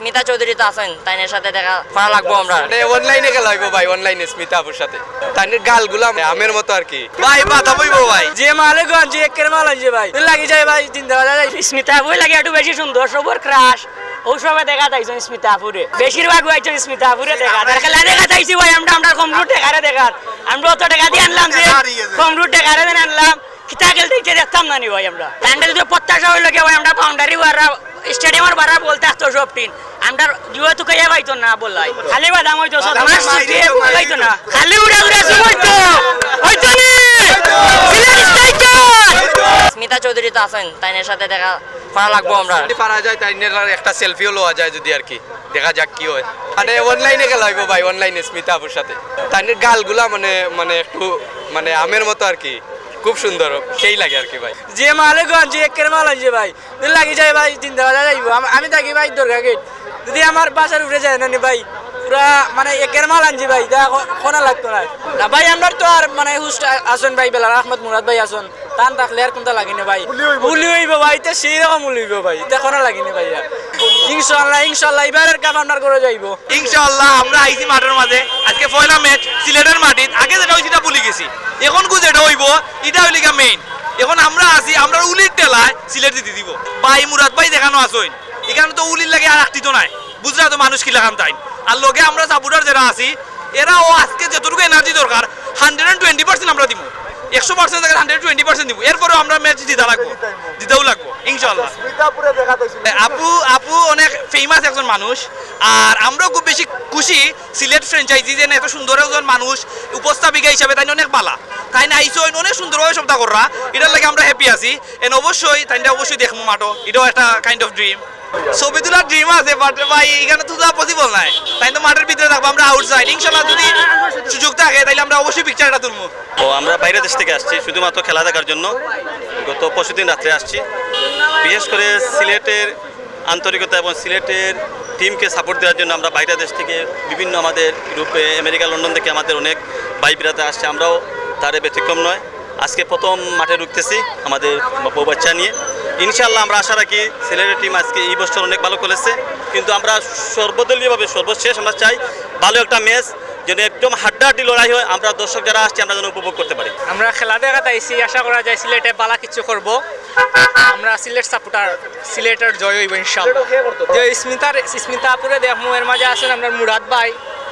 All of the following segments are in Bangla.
স্মিতা চৌধুরী তো আছেন তাইনের সাথে দেখা করা লাগবো আমরা। অনলাইনে গেল হইব ভাই অনলাইনে স্মিতা আপুর সাথে। তার গালগুলা আমের মতো আর কি। ভাই বাধা বইব ভাই। যে মালে গঞ্জ একের মাল আনছে ভাই। লাগি যায় ভাই চিন্তা করা যায় স্মিতা বই লাগে একটু বেশি সুন্দর সবর ক্রাশ ও সবে দেখা তাইছেন স্মিতা আপুরে। বেশিরভাগ হয়েছে স্মিতা আপুরে দেখা। দেখা দেখা তাইছি ভাই আমরা আমরা কমরুট টেকারে দেখার। আমরা অত টাকা দিয়ে আনলাম যে কমরুট টেকারে দেন আনলাম। খিতাকেল দেখতে দেখতাম না নি ভাই আমরা। প্যান্ডেল যে প্রত্যাশা হইল কি ভাই আমরা বাউন্ডারি বাড়া স্টেডিয়ামের বাড়া বলতে আসতো সব টিন আমরা জুয়া তো কাইয়া পাইতো না বললাই। খালি বাদাম হইতো সব মাস দিয়ে পাইতো না। খালি উড়া উড়া সব হইতো। হইতো নি। স্মিতা চৌধুরী তো আছেন তাইনের সাথে দেখা করা লাগবো আমরা। যদি পারা যায় তাই একটা সেলফিও লওয়া যায় যদি আর কি। দেখা যাক কি হয়। মানে অনলাইনে গেল হইব ভাই অনলাইনে স্মিতা আপুর সাথে। তার গালগুলা মানে মানে একটু মানে আমের মতো আর কি। খুব সুন্দর সেই লাগে আর কি ভাই। যে মালে গঞ্জ একের মাল আনছে ভাই। লাগি যায় ভাই চিন্তা করা যাইব। আমি থাকি ভাই দুর্গা গেট। যদি আমার বাসার উঠে যায় না নি ভাই পুরা মানে একের মাল আনছি ভাই দেখা কোনা লাগতো না। না ভাই আমরা তো আর মানে হুস্ট আসন ভাই বেলার আহমদ মুরাদ ভাই আসন টান থাকলে আর কোনটা লাগিনি ভাই। উলি হইব। ভাই তে সেই রকম উলি হইব ভাই তে কোনা লাগিনি ভাই। ইনশাআল্লাহ ইনশাআল্লাহ এবারের কাপ আপনার করে যাইব। ইনশাআল্লাহ আমরা আইছি মাঠের মাঝে। আজকে পয়লা ম্যাচ সিলেটের মাটিত। আগে যেটা হয়েছে সেটা ভুলে গেছি। এখন কু যেটা হইব এটা হইলে মেইন এখন আমরা আছি আমরা উলির টেলায় সিলেট দিতে দিব। ভাই মুরাদ ভাই দেখানো আসইন। এখানে তো উলির লাগে আর আটটি তো নাই। বুঝলা তো মানুষ কি লাগান তাই। আর লগে আমরা সাপোর্টার যারা আছি এরাও আজকে যতটুকু এনার্জি দরকার হান্ড্রেড অ্যান্ড টোয়েন্টি পার্সেন্ট আমরা দিব একশো পার্সেন্ট জায়গায় হান্ড্রেড টোয়েন্টি পার্সেন্ট দিব এরপরেও আমরা ম্যাচ জিতা লাগবো। জিতেও লাগবো ইনশাল্লাহ আপু আপু অনেক ফেমাস একজন মানুষ আর আমরাও খুব বেশি খুশি সিলেট ফ্র্যাঞ্চাইজি যে এত সুন্দর একজন মানুষ উপস্থাপিকা হিসাবে তাই অনেক আইসো শব্দ কররা এটার লাগে আমরা হ্যাপি আছি। এন অবশ্যই তাই অবশ্যই দেখব মাঠো। এটাও একটা কাইন্ড অফ ড্রিম ছবি তোলার ড্রিম আছে বাট ভাই, এখানে তো পসিবল নাই। তাই তো মাঠের ভিতরে থাকব, আমরা আউটসাইড ইনশাল্লাহ যদি সুযোগ থাকে তাহলে আমরা অবশ্যই পিকচারটা তুলবো ও, আমরা বাইরের দেশ থেকে আসছি, শুধুমাত্র খেলা দেখার জন্য। গত পরশু দিন রাত্রে আসছি। বিশেষ করে সিলেটের আন্তরিকতা এবং সিলেটের টিমকে সাপোর্ট দেওয়ার জন্য আমরা বাইরের দেশ থেকে বিভিন্ন আমাদের ইউরোপে আমেরিকা লন্ডন থেকে আমাদের অনেক ভাই বিরাতে আসছে। আমরাও তার ব্যতিক্রম নয়। আজকে প্রথম মাঠে ঢুকতেছি আমাদের বউ বাচ্চা নিয়ে। ইনশাল্লাহ আমরা আশা রাখি সিলেটের টিম আজকে এই বছর অনেক ভালো করেছে কিন্তু আমরা সর্বদলীয়ভাবে সর্বশেষ আমরা চাই ভালো একটা ম্যাচ যেন একদম হাড্ডাহাড্ডি লড়াই হয়। আমরা দর্শক যারা আসছি, আমরা যেন উপভোগ করতে পারি। আমরা খেলা দেখা তাইছি আশা করা যায় সিলেটে বালা কিছু করব। আমরা সিলেট সাপোর্টার, সিলেটের জয় হইব ইনশাআল্লাহ। যে স্মিতার, স্মিতা আপুরে দেখমু, এর মাঝে আছেন আমরা মুরাদ ভাই।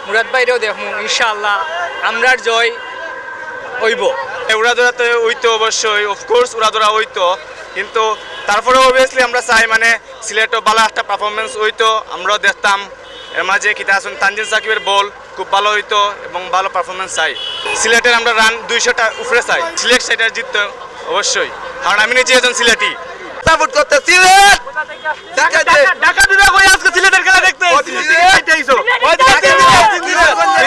মুরাদ ভাইরেও দেখমু, ইনশাআল্লাহ আমরার জয় হইব। উড়াদোড়াতে হইতো অবশ্যই অফকোর্স উড়াদোড়া হইতো কিন্তু তারপরে অবভিয়াসলি আমরা চাই মানে সিলেটও ভালো একটা পারফরমেন্স হইতো আমরাও দেখতাম এর মাঝে কিতা আসুন তানজিন সাকিবের বল খুব ভালো হইতো এবং ভালো পারফরমেন্স চাই। সিলেটের আমরা রান দুইশোটা উপরে চাই সিলেট সেটা জিততো অবশ্যই। কারণ আমি নিজে একজন সিলেটি। সাপোর্ট করতে সিলেট!